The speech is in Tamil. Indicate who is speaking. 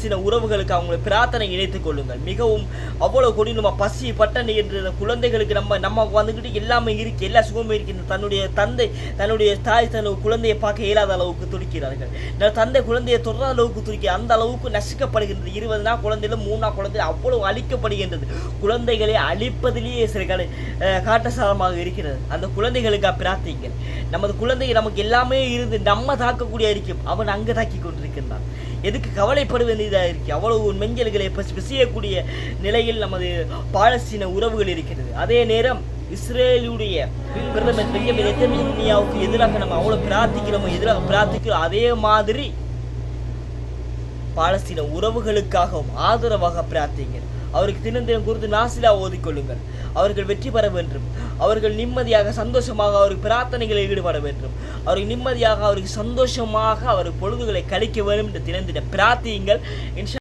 Speaker 1: சில உறவுகளுக்கு அவங்களை பிரார்த்தனை இணைத்துக் கொள்ளுங்கள். மிகவும் அவ்வளவு கொடி நம்ம பசி பட்டணி என்ற குழந்தைகளுக்கு நம்ம நம்ம வந்துக்கிட்டு எல்லாமே இருக்கு எல்லா சுகமும் இருக்கின்ற தன்னுடைய தந்தை தன்னுடைய தாய் தன் குழந்தையை பார்க்க இயலாத அளவுக்கு துடிக்கிறார்கள். தந்தை குழந்தையை தொடர அளவுக்கு துடிக்க அந்த அளவுக்கு நசுக்கப்படுகின்றது. இருபது நாள் குழந்தையில மூணு நாள் குழந்தை அவ்வளவு அழிக்கப்படுகின்றது. குழந்தைகளை அழிப்பதிலேயே சில கடை காட்டசாரமாக இருக்கிறது. அந்த குழந்தைகளுக்கு பிரார்த்திங்கள் நமது குழந்தைகள் நமக்கு எல்லாமே இருந்து நம்ம தாக்கக்கூடிய இருக்கும் அவன் அங்கே தாக்கி கொண்டிருக்கின்றான். எதுக்கு கவலைப்பட வேண்டியதாக இருக்கு? அவ்வளவு மெஞ்சல்களை பிசையக்கூடிய நிலையில் நமது பாலஸ்தீன உறவுகள் இருக்கிறது. அதே நேரம் இஸ்ரேலுடைய பிரதமர் பெரியமின் நெத்தன்யாவுக்கு எதிராக நம்ம அவ்வளோ பிரார்த்திக்கிறோமோ எதிராக பிரார்த்திக்கிறோம் அதே மாதிரி பாலஸ்தீன உறவுகளுக்காகவும் ஆதரவாக பிரார்த்திக்கிறது அவருக்கு தினந்தினம் குறித்து நாசிலா ஓதிக்கொள்ளுங்கள். அவர்கள் வெற்றி பெற வேண்டும். அவர்கள் நிம்மதியாக சந்தோஷமாக அவருக்கு பிரார்த்தனைகளில் ஈடுபட வேண்டும். அவருக்கு நிம்மதியாக அவருக்கு சந்தோஷமாக அவர் பொழுதுகளை கழிக்க வேண்டும் என்று தினந்தின பிரார்த்தியுங்கள். இன்ஷா